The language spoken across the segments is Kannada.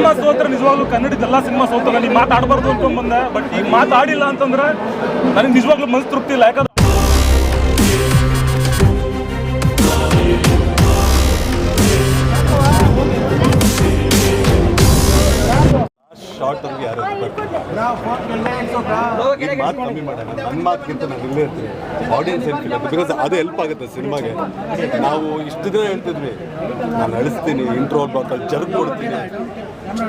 ಸಿನಿಮಾ ಸೋತ್ರ ನಿಜವಾಗ್ಲೂ ಕನ್ನಡದ ಎಲ್ಲ ಸಿನಿಮಾ ಸೋತ್ರ ನೀವು ಮಾತಾಡಬಾರ್ದು ಅನ್ಕೊಂಡ್ ಬಂದೆ ಬಟ್ ಈಗ ಮಾತಾಡಿಲ್ಲ ಅಂತಂದ್ರೆ ನನಗೆ ನಿಜವಾಗ್ಲೂ ಮನಸ್ಸು ತೃಪ್ತಿ ಇಲ್ಲ. ಯಾಕಂದ್ರೆ ಶಾರ್ಟ್ ಅವ್ರಿಗೆ ಯಾರು ಈಗ ಮಾತು ಕಮ್ಮಿ ಮಾಡೋಣ. ನನ್ನ ಮಾತಿಗಿಂತ ನಾನು ಇಲ್ಲೇ ಇರ್ತೀನಿ. ಆಡಿಯನ್ಸ್ ಫೀಲ್ ಬಿಕಾಸ್ ಅದು ಹೆಲ್ಪ್ ಆಗುತ್ತೆ ಸಿನಿಮಾಗೆ. ನಾವು ಇಷ್ಟು ದಿನ ಹೇಳ್ತಿದ್ವಿ. ನಾನು ಅಳಿಸ್ತೀನಿ ಇಂಟ್ರೋ ಬ್ಲಾಕಲ್ಲಿ ಜರ್ಕ್ ಕೊಡ್ತೀನಿ.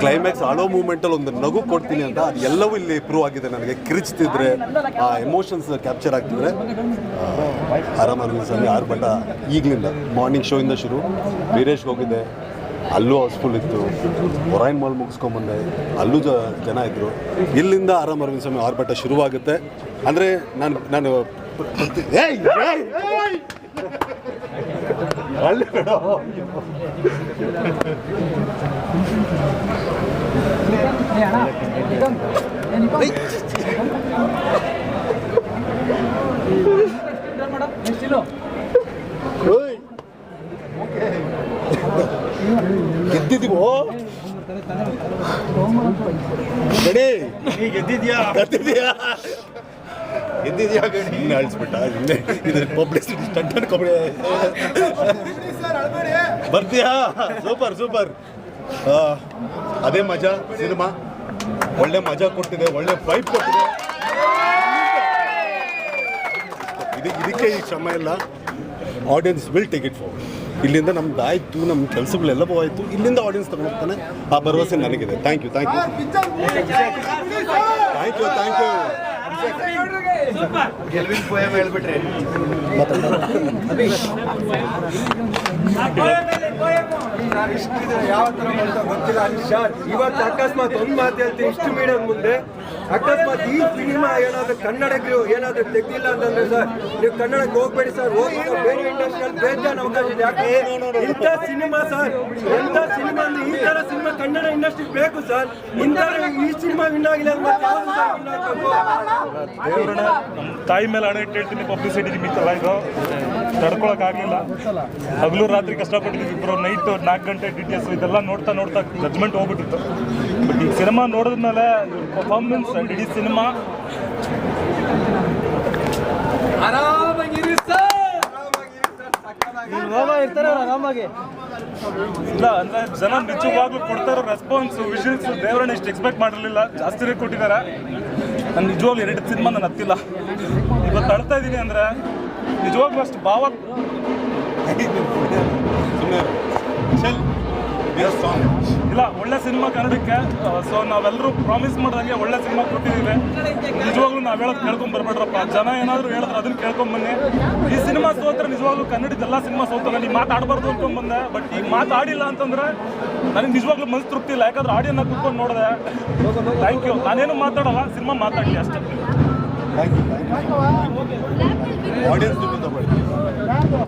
ಕ್ಲೈಮ್ಯಾಕ್ಸ್ ಆಡೋ ಮೂಮೆಂಟಲ್ಲಿ ಒಂದು ನಗು ಕೊಡ್ತೀನಿ ಅಂತ ಎಲ್ಲವೂ ಇಲ್ಲಿ ಪ್ರೂವ್ ಆಗಿದೆ ನನಗೆ. ಕಿರಿಚ್ತಿದ್ರೆ, ಆ ಎಮೋಷನ್ಸ್ ಕ್ಯಾಪ್ಚರ್ ಆಗ್ತಿದ್ರೆ ಆರಾಮಾಗಿ ಸ್ವಾಮಿ, ಆರು ಬಟ ಈಗಲಿಂದ. ಮಾರ್ನಿಂಗ್ ಶೋಯಿಂದ ಶುರು. ವೀರೇಶ್ಗೆ ಹೋಗಿದ್ದೆ. ಅಲ್ಲೂ ಹೌಸ್ಫುಲ್ ಇತ್ತು. ಒರೈನ್ ಮಾಲ್ ಮುಗಿಸ್ಕೊಂಬಂದೆ. ಅಲ್ಲೂ ಜ, ಜನ ಇದ್ದರು ಇಲ್ಲಿಂದ ಆರಾಮ್ ಅರವಿಂದ ಸ್ವಾಮಿ ಆರ್ಭಟ ಶುರುವಾಗುತ್ತೆ. ಅಂದರೆ ನಾನು ನಾನು ಅಲ್ಲಿ. ಗೆದ್ದಿದ್ದೀವೋ ನೀ ಗೆದ್ದಿದ್ಯಾ ಗೆದ್ದಿದ್ಯಾ ಗೆದ್ದಿದ್ಯಾ ಗಡಿ ಇನ್ನು ಅಳಿಸ್ಬಿಟ್ಟ ಇನ್ನೇ ಇದು ಪಬ್ಲಿಸಿಟಿ ಸ್ಟಂಟ್ ಅನ್ಕೊಬಿಡಿ ಬರ್ತೀಯಾ? Super super. ಅದೇ ಮಜಾ ಸಿನಿಮಾ. ಒಳ್ಳೆ ಮಜಾ ಕೊಟ್ಟಿದೆ ಒಳ್ಳೆ ಫೈಟ್ ಕೊಟ್ಟಿದೆ. ಇದಕ್ಕೆ ಇದಕ್ಕೆ ಈ ಶ್ರಮ ಇಲ್ಲ. Audience will take it forward ಇಲ್ಲಿಂದ ನಮ್ದು ಆಯಿತು ನಮ್ಮ ಕೆಲಸಗಳೆಲ್ಲ ಆಯಿತು ಇಲ್ಲಿಂದ ಆಡಿಯನ್ಸ್ ತಗೊಂಡ್ತಾನೆ ಆ ಭರವಸೆ ನನಗಿದೆ. Thank you thank you thank you thank you ಹೇಳ್ಬಿಟ್ರಿ. ಯಾವ ತರ ಗೊತ್ತಿಲ್ಲ. ಇವತ್ತು ಅಕಸ್ಮಾತ್ ಒಂದ್ ಮಾತು ಹೇಳ್ತೀನಿ. ಇಷ್ಟು ಮೀಡಿಯಂ ಮುಂದೆ. ಅಕಸ್ಮಾತ್ ಈ ಸಿನಿಮಾ ಏನಾದ್ರು ಕನ್ನಡಕ್ಕೆ ಏನಾದ್ರು ತೆಗ್ದಿಲ್ಲ ಅಂತಂದ್ರೆ ಸರ್ ನೀವು ಕನ್ನಡಕ್ಕೆ ಹೋಗ್ಬೇಡಿ ಸರ್ ಹೋಗಿ ಬೇರೆ ಇಂಡಸ್ಟ್ರಿಯಲ್ಲಿ ಬೇಜಾನ್ ಅವಕಾಶ ಇದೆ ಯಾಕೆ? ಇಂಥ ಸಿನಿಮಾ ಸರ್ ಎಂಥ ಸಿನಿಮಾ ಅಂದ್ರೆ ಈ ತರ ಸಿನಿಮಾ ಕನ್ನಡ ಇಂಡಸ್ಟ್ರಿ ಬೇಕು ಸರ್. ಇಂಥ ಈ ಸಿನಿಮಾ ವಿನ್ ಆಗಿಲ್ಲ ತಾಯಿ ಮೇಲೆ ಹಣ ಇಟ್ಟಿರ್ತೀನಿ ಪಬ್ಲಿಸಿಟಿ ನಿಮಿತ್ತಲ್ಲ ಇದು ತಡ್ಕೊಳಕ್ ಆಗ್ಲಿಲ್ಲ. ಹಗಲು ರಾತ್ರಿ ಕಷ್ಟಪಟ್ಟಿದ್ದೀವಿ ಇಬ್ಬರು ನೈಟ್ ನಾಲ್ಕು ಗಂಟೆ ಡಿಟೇಲ್ಸ್ ಇದೆಲ್ಲ ನೋಡ್ತಾ ನೋಡ್ತಾ ಜಜ್ಮೆಂಟ್ ಹೋಗ್ಬಿಟ್ಟಿತ್ತು. ಬಟ್ ಈ ಸಿನಿಮಾ ನೋಡಿದ್ಮೇಲೆ ಪರ್ಫಾರ್ಮೆನ್ಸ್ ಇಡೀ ಸಿನಿಮಾ ಇಲ್ಲ ಅಂದ್ರೆ ಜನ ನಿಜವಾಗ್ಲೂ ಕೊಡ್ತಾರೋ ರೆಸ್ಪಾನ್ಸ್ ವಿಷನ್ಸ್ ದೇವರನ್ನ ಇಷ್ಟು ಎಕ್ಸ್ಪೆಕ್ಟ್ ಮಾಡಿರಲಿಲ್ಲ. ರೇಟ್ ಕೊಟ್ಟಿದ್ದಾರೆ. ನಾನು ನಿಜವಾಗ್ಲೂ ಎರಡು ಸಿನಿಮಾ ನಾನು ಹತ್ತಿಲ್ಲ. ಇವತ್ತು ಅಳ್ತಾ ಇದ್ದೀನಿ ಅಂದ್ರೆ ನಿಜವಾಗ್ಲೂ ಅಷ್ಟು ಭಾವ ಸುಮ್ಮನೆ ಇಲ್ಲ ಒಳ್ಳೆ ಸಿನಿಮಾ ಕನ್ನಡಕ್ಕೆ ಸೊ ನಾವೆಲ್ಲರೂ ಪ್ರಾಮಿಸ್ ಮಾಡಿದಂಗೆ ಒಳ್ಳೆ ಸಿನಿಮಾ ಕೊಟ್ಟಿದ್ದೀವಿ. ನಿಜವಾಗ್ಲೂ ನಾವು ಹೇಳೋದು ಕೇಳ್ಕೊಂಡ್ ಬರ್ಬೇಡ್ರಪ್ಪ. ಜನ ಏನಾದ್ರು ಹೇಳಿದ್ರೆ ಅದನ್ನ ಕೇಳ್ಕೊಂಡ್ ಬನ್ನಿ. ಈ ಸಿನಿಮಾ ಸೋತ್ರ ನಿಜವಾಗ್ಲೂ ಕನ್ನಡದ ಎಲ್ಲ ಸಿನಿಮಾ ಸೋತಲ್ಲ ನೀವು ಮಾತಾಡಬಾರ್ದು ಅನ್ಕೊಂಡ್ ಬಂದೆ. ಬಟ್ ಈಗ ಮಾತಾಡಿಲ್ಲ ಅಂತಂದ್ರೆ ನನಗೆ ನಿಜವಾಗ್ಲೂ ಮನಸ್ಸು ತೃಪ್ತಿ ಇಲ್ಲ. ಯಾಕಂದ್ರೆ ಆಡಿಯನ್ನ ಕುತ್ಕೊಂಡು ನೋಡಿದೆ. ಥ್ಯಾಂಕ್ ಯು ನಾನೇನು ಮಾತಾಡಲ್ಲ ಸಿನಿಮಾ ಮಾತಾಡಲಿ ಅಷ್ಟೇ. ಥ್ಯಾಂಕ್ ಯು ಆಡಿಯನ್ಸ್ ತಗೊಳ್ಳಿ.